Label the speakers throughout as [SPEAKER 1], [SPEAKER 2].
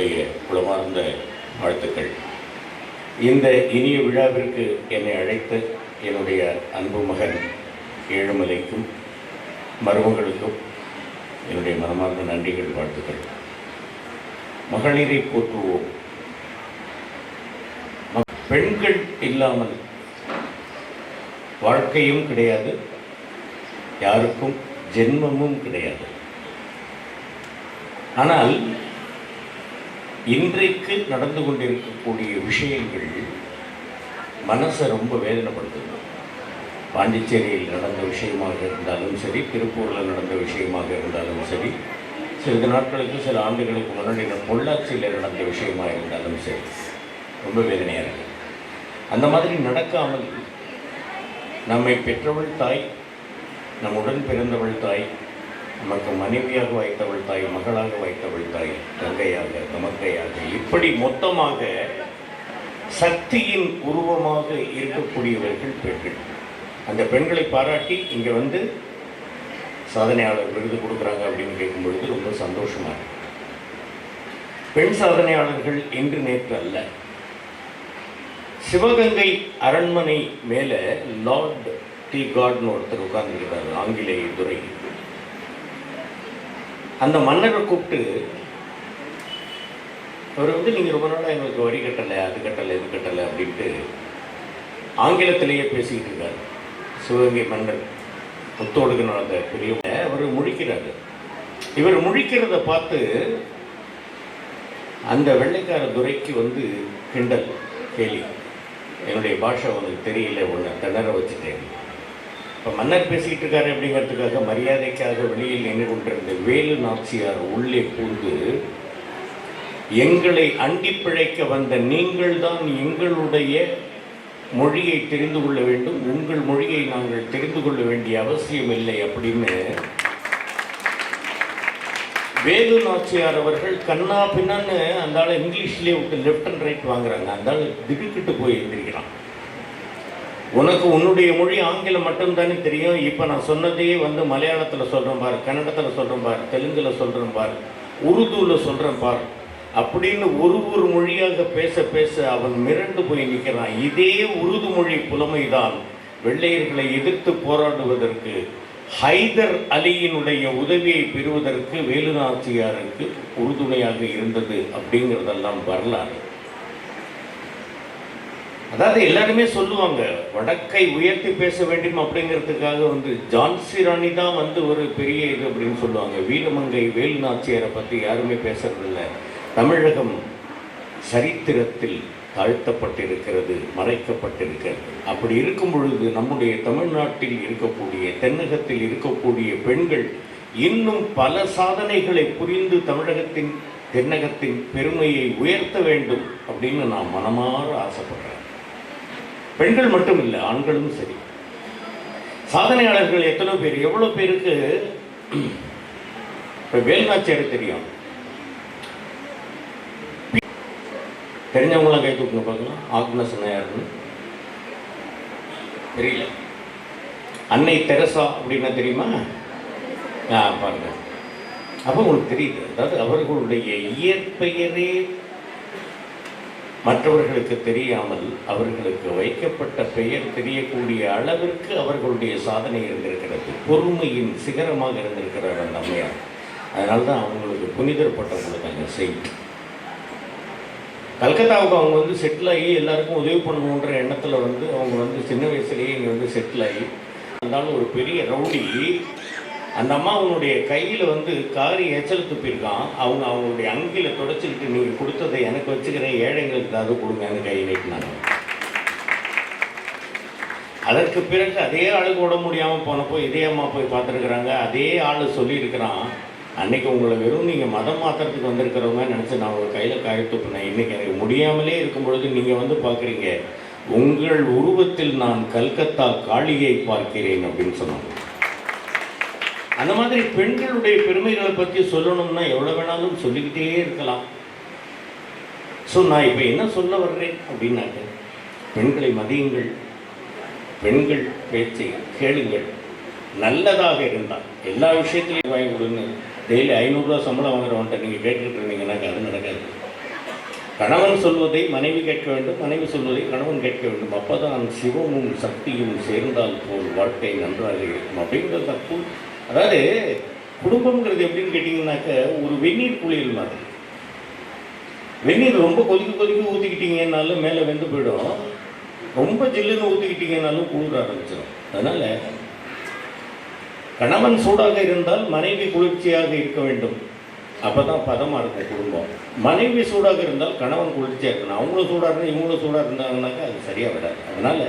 [SPEAKER 1] என்னுடைய குளமார்ந்த வாழ்த்துக்கள். இந்த இனிய விழாவிற்கு என்னை அழைத்த என்னுடைய அன்பு மகன் ஏழுமலைக்கும் மருமகளுக்கும் என்னுடைய மனமார்ந்த நன்றிகள் வாழ்த்துக்கள். மகளிரை போற்றுவோம். பெண்கள் இல்லாமல் வாழ்க்கையும் கிடையாது யாருக்கும் ஜென்மமும் கிடையாது. ஆனால் இன்றைக்கு நடந்து கொண்டிருக்கக்கூடிய விஷயங்கள் மனசை ரொம்ப வேதனைப்படுத்துது. பாண்டிச்சேரியில் நடந்த விஷயமாக இருந்தாலும் சரி திருப்பூரில் நடந்த விஷயமாக இருந்தாலும் சரி சிறிது நாட்களுக்கு சில ஆண்டுகளுக்கு முன்னாடி பொள்ளாச்சியில் நடந்த விஷயமாக இருந்தாலும் சரி ரொம்ப வேதனையாக இருக்கு. அந்த மாதிரி நடக்காமல் நம்மை பெற்றவள் தாய் நம் உடன் பிறந்தவள் தாய் நமக்கு மனைவியாக வைத்தவள் தாய் மகளாக வைத்தவள் தாய் தங்கையாக தமக்கையாக இப்படி மொத்தமாக சக்தியின் உருவமாக இருக்கக்கூடியவர்கள் பெண்கள். அந்த பெண்களை பாராட்டி இங்கே வந்து சாதனையாளர் விருது கொடுக்குறாங்க அப்படின்னு கேட்கும் பொழுது ரொம்ப சந்தோஷமாக இருக்கு. பெண் சாதனையாளர்கள் இன்று நேற்று அல்ல. சிவகங்கை அரண்மனை மேலே லார்ட் டி காட்னு ஒருத்தர் உட்கார்ந்துருக்கிறார் ஆங்கிலேய துறை அந்த மன்னரை கூப்பிட்டு அவர் வந்து நீங்கள் ரொம்ப நாளாக எங்களுக்கு வரி கட்டலை அது கட்டலை இது கட்டலை அப்படின்ட்டு ஆங்கிலத்திலேயே பேசிக்கிட்டு இருக்கார். சிவகங்கை மன்னர் ஒத்தோடுகிற அந்த பெரிய அவர் முழிக்கிறார். இவர் முழிக்கிறத பார்த்து அந்த வெள்ளைக்கார துரைக்கு வந்து கிண்டல் கேலி. என்னுடைய பாஷை உனக்கு தெரியல ஒன்று திணற வச்சுட்டேன். இப்போ மன்னர் பேசிக்கிட்டு இருக்காரு அப்படிங்கிறதுக்காக மரியாதைக்காக வெளியில் நின்று கொண்டிருந்த வேலு நாச்சியார் உள்ளே பூந்து எங்களை அண்டி பிழைக்க வந்த நீங்கள்தான் எங்களுடைய மொழியை தெரிந்து கொள்ள வேண்டும். உங்கள் மொழியை நாங்கள் தெரிந்து கொள்ள வேண்டிய அவசியம் இல்லை அப்படின்னு வேலு நாச்சியார் அவர்கள் கண்ணா பின்னான்னு அந்த ஆள் இங்கிலீஷ்லேயே விட்டு லெஃப்ட் அண்ட் ரைட் வாங்குறாங்க. அந்த ஆள் திடுக்கிட்டு போய் எழுந்திருக்கிறான். உனக்கு உன்னுடைய மொழி ஆங்கிலம் மட்டும்தானே தெரியும். இப்போ நான் சொன்னதையே வந்து மலையாளத்தில் சொல்கிறேன் பார் கன்னடத்தில் சொல்கிறேன் பார் தெலுங்கில் சொல்கிறேன் பார் உருதுவில் சொல்கிறேன் பார். அப்படின்னு ஒரு ஒரு மொழியாக பேச பேச அவன் மிரண்டு போய் நிற்கிறான் இதே உருது மொழி புலமைதான் வெள்ளையர்களை எதிர்த்து போராடுவதற்கு ஹைதர் அலியினுடைய உதவியை பெறுவதற்கு வேலுநாச்சியாருக்கு உறுதுணையாக இருந்தது அப்படிங்கிறதெல்லாம் வரலாறு. அதாவது எல்லாருமே சொல்லுவாங்க வடக்கை உயர்த்தி பேச வேண்டும் அப்படிங்கிறதுக்காக வந்து ஜான்சி ராணி தான் வந்து ஒரு பெரிய இது அப்படின்னு சொல்லுவாங்க. வீரமங்கை வேலு நாச்சியாரை பற்றி யாருமே பேசுறதில்ல. தமிழகம் சரித்திரத்தில் தாழ்த்தப்பட்டிருக்கிறது மறைக்கப்பட்டிருக்கிறது. அப்படி இருக்கும் பொழுது நம்முடைய தமிழ்நாட்டில் இருக்கக்கூடிய தென்னகத்தில் இருக்கக்கூடிய பெண்கள் இன்னும் பல சாதனைகளை புரிந்து தமிழகத்தின் தென்னகத்தின் பெருமையை உயர்த்த வேண்டும் அப்படின்னு நான் மனமாற ஆசைப்படுறேன். பெண்கள் மட்டும் இல்லை ஆண்களும் சரி. சாதனையாளர்கள் எத்தனை பேர் எவ்வளோ பேருக்கு இப்போ வேல்நாச்சியார் தெரியும்? தெரிஞ்சவங்களாம் கை தூக்கணும் பார்க்கலாம் ஆக்னஸ் யாருன்னு தெரியல. அன்னை தெரசா அப்படின்னா தெரியுமா? ஆ பாருங்க. அப்போ உங்களுக்கு தெரியுது. அதாவது அவர்களுடைய இயற்பெயரே மற்றவர்களுக்கு தெரியாமல் அவர்களுக்கு வைக்கப்பட்ட பெயர் தெரியக்கூடிய அளவிற்கு அவர்களுடைய சாதனை இருந்திருக்கிறது. பொறுமையின் சிகரமாக இருந்திருக்கிறார் அந்த அம்மையார். அதனால தான் அவங்களுக்கு புனிதர் பட்டம் கொடுத்தாங்க செயின்ட் கல்கத்தாவுக்கு அவங்க வந்து செட்டில் ஆகி எல்லாருக்கும் உதவி பண்ணணுன்ற எண்ணத்தில் வந்து அவங்க வந்து சின்ன வயசுலேயே இங்கே வந்து செட்டில் ஆகி இருந்தாலும் ஒரு பெரிய ரவுடி அந்த அம்மா அவனுடைய கையில் வந்து காரி எச்சல் துப்பியிருக்கான். அவங்க அவங்களுடைய அங்கில தொடச்சிக்கிட்டு நீங்கள் கொடுத்ததை எனக்கு வச்சுக்கிறேன். ஏழைங்களுக்கு அதை கொடுங்கன்னு கை நீட்டினாங்க. அதற்கு பிறகு அதே ஆளுக்கு உடம்பு முடியாமல் போனப்போ இதே அம்மா போய் பார்த்துருக்குறாங்க. அதே ஆள் சொல்லியிருக்கிறான் அன்னைக்கு உங்களை வெறும் நீங்கள் மதம் மாத்திரத்துக்கு வந்திருக்கிறவங்க நினச்சி நான் உங்கள் கையில் காய துப்பினேன். இன்னைக்கு எனக்கு முடியாமலே இருக்கும் பொழுது நீங்கள் வந்து பார்க்குறீங்க. உங்கள் உருவத்தில் நான் கல்கத்தா காளியை பார்க்கிறேன் அப்படின்னு சொன்னாங்க. அந்த மாதிரி பெண்களுடைய பெருமைகளை பற்றி சொல்லணும்னா எவ்வளோ வேணாலும் சொல்லிக்கிட்டே இருக்கலாம். ஸோ நான் இப்போ என்ன சொல்ல வர்றேன் அப்படின்னாக்க பெண்களை மதியுங்கள் பெண்கள் பேச்சை கேளுங்கள். நல்லதாக இருந்தால் எல்லா விஷயத்திலையும் வாங்கி கொடுங்க. டெய்லி ஐநூறுரூவா சம்பளம் வாங்குறவன்ட்ட நீங்கள் கேட்டுக்கிட்டு இருந்தீங்கன்னாக்க அது நடக்காது. கணவன் சொல்வதை மனைவி கேட்க வேண்டும் மனைவி சொல்வதை கணவன் கேட்க வேண்டும். அப்பதான் சிவமும் சக்தியும் சேர்ந்தால் போல் வாழ்க்கை நன்றாக இருக்கும். அப்படிங்கிற தப்பு அதாவது குடும்பம்ங்கிறது எப்படின்னு கேட்டிங்கனாக்க ஒரு வெந்நீர் குளியல் மாதிரி. வெந்நீர் ரொம்ப கொதிக்க கொதிக்க ஊற்றிக்கிட்டீங்கன்னாலும் மேலே வெந்து போயிடும். ரொம்ப ஜில்லுன்னு ஊற்றிக்கிட்டீங்கன்னாலும் குளிர ஆரம்பிச்சிடும் அதனால் கணவன் சூடாக இருந்தால் மனைவி குளிர்ச்சியாக இருக்க வேண்டும். அப்போ தான் பதமாக இருக்கும் குடும்பம். மனைவி சூடாக இருந்தால் கணவன் குளிர்ச்சியாக இருக்கணும். அவங்களும் சூடாக இருந்தால் இவங்களும் சூடாக இருந்தாங்கனாக்கா அது சரியாக விடாது அதனால்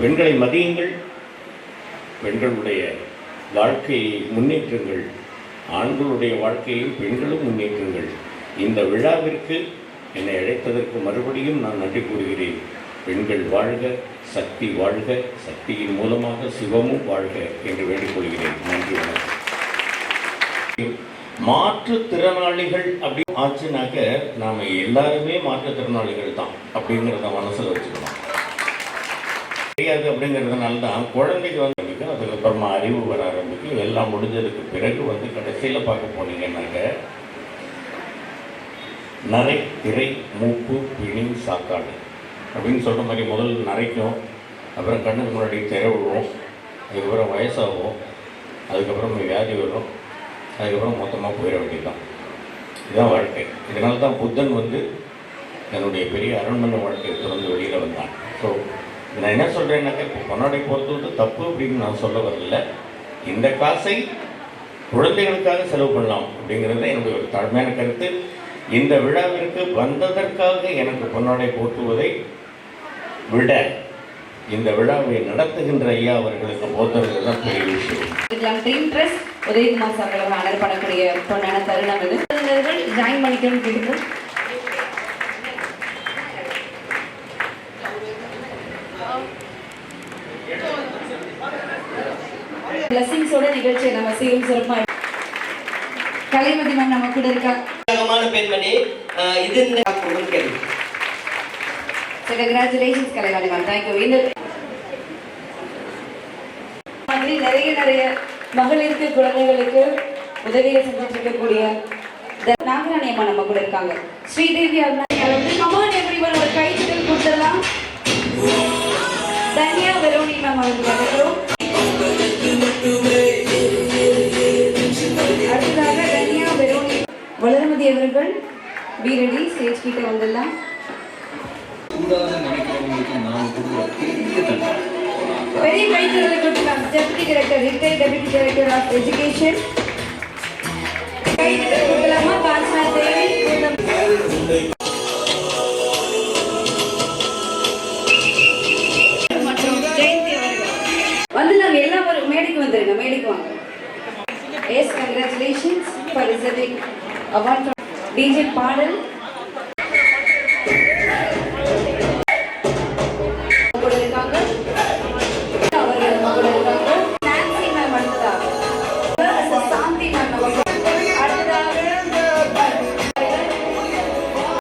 [SPEAKER 1] பெண்களை மதியுங்கள். பெண்களுடைய வாழ்க்கையை முன்னேற்றுங்கள். ஆண்களுடைய வாழ்க்கையில் பெண்களும் முன்னேற்றுங்கள். இந்த விழாவிற்கு என்னை அழைத்ததற்கு மறுபடியும் நான் நன்றி கூறுகிறேன். பெண்கள் வாழ்க சக்தி வாழ்க சக்தியின் மூலமாக சிவமும் வாழ்க என்று வேண்டிக்கொள்கிறேன் நன்றி வணக்கம். மாற்றுத்திறனாளிகள் அப்படி ஆச்சுனாக்க நாம எல்லாருமே மாற்றுத்திறனாளிகள் தான் அப்படிங்கிறத மனசுல வச்சுக்கணும். தெரியாது அப்படிங்கிறதுனால தான் குழந்தைக்கு வந்து நம்ம அறிவு வர ஆரம்பிக்கும் எல்லாம் முடிஞ்சதுக்கு பிறகு வந்து கடைசியில் பார்க்க போனீங்கன்னாக்க நரை திரை மூப்பு பிணி சாக்காடு அப்படின்னு சொல்கிற மாதிரி முதல் நரைக்கும் அப்புறம் கண்ணுக்கு முன்னாடி திரை விழுவும் அதுக்கப்புறம் வயசாகும் அதுக்கப்புறம் வியாதி வரும் அதுக்கப்புறம் மொத்தமாக போயிட வேண்டியதுதான். இதுதான் வாழ்க்கை. இதனால தான் புத்தன் வந்து தன்னுடைய பெரிய அரண்மனை வாழ்க்கையை திறந்து வெளியில் வந்தான். ஸோ நான் என்ன சொல்கிறேன்னாக்கா இப்போ பொன்னாடை போகிறது வந்து தப்பு அப்படின்னு நான் சொல்ல வரல. இந்த காசை குழந்தைகளுக்காக செலவு பண்ணலாம் அப்படிங்கிறது என்னுடைய ஒரு தாழ்மையான கருத்து. இந்த விழாவிற்கு வந்ததற்காக எனக்கு பொன்னாடை போற்றுவதை விட இந்த விழாவை நடத்துகின்ற ஐயா அவர்களுக்கு போத்துறது தான் பெரிய விஷயம்.
[SPEAKER 2] ட்ரீம் ட்ரெஸ் உதயகுமார் சார் அவர்கள் ஆர்டர் பண்ணக்கூடிய பொண்ணான தருணம் இது. ஜாயின் பண்ணிக்கணும்னு கேட்டுக்கிறோம். பிளஸிங்ஸோட நிகழ்ச்சியை நம்ம சீரும் சிறப்பா கலைமதி மேம் நம்ம கூட இருக்கா?
[SPEAKER 3] பெண்மணி இது இந்த கேள்வி.
[SPEAKER 2] So congratulations Kalaivani ma'am thank you இந்த மாதிரி நிறைய நிறைய மகளிருக்கு குழந்தைகளுக்கு உதவியை செஞ்சுட்டு இருக்கக்கூடிய நாகராணி அம்மா நம்ம கூட இருக்காங்க. ஸ்ரீதேவி அருணாச்சலம் கமான் எவ்ரிவன் ஒரு கைத்தல் கொடுத்துடலாம். தன்யா வெரோனி மேம் அவர்கள் வளர்மதி அவர்கள் வீரடி ஸ்டேஜ் கிட்ட வந்துடலாம்
[SPEAKER 4] பெரிய தண்டனை
[SPEAKER 2] பெரிய கைத்தறலை கொடுக்கலாம் deputy director retire deputy director of education கைத்தறல் கொடுக்கலாமா? காஞ்சனா தேவி.